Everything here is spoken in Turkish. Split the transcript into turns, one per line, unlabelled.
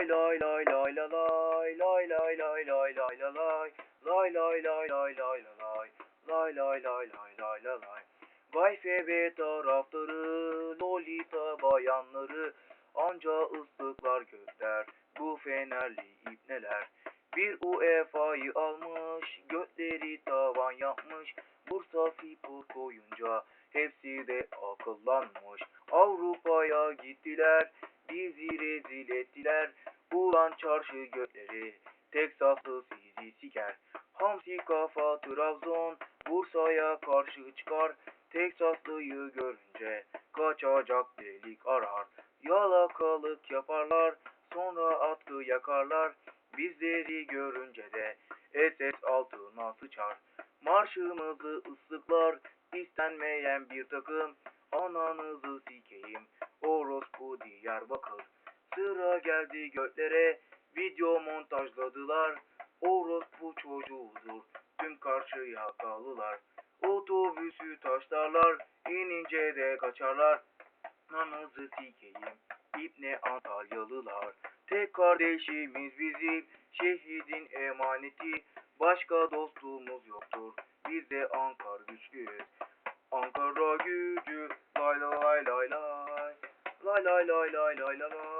Lay lay lay lay la lay lay lay lay lay lay la lay lay lay lay lay lay la lay lay lay lay lay lay la lay Vay FB taraftarı Lolita bayanları Anca ıslıklar gökler Bu fenerli ipneler Bir UEFA'yı almış Götleri tavan yapmış Bursa Spor koyunca Hepsi de akıllanmış Avrupa'ya gittiler Bizi rezil ettiler. Ulan çarşı götleri Teksaslı sizi siker. Hamsi kafa Trabzon Bursa'ya karşı çıkar. Teksaslıyı görünce Kaçacak delik arar. Yalakalık yaparlar Sonra atkı yakarlar. Bizleri görünce de SS altına sıçar. Marşımızı ıslıklar istenmeyen bir takım. Ananızı sikeyim Orospu Diyarbakır Sıra geldi göklere. Video montajladılar. Orospu çocuğudur. Tüm karşıya kalılar Otobüsü taşlarlar. İnince de kaçarlar. Ananızı sikeyim İbne Antalyalılar. Tek kardeşimiz bizim. Şehidin emaneti. Başka dostumuz yoktur. Biz de Ankara güçlüyüz. Ankara gücü. Lay lay lay lay. Lay lay lay lay lay lay lay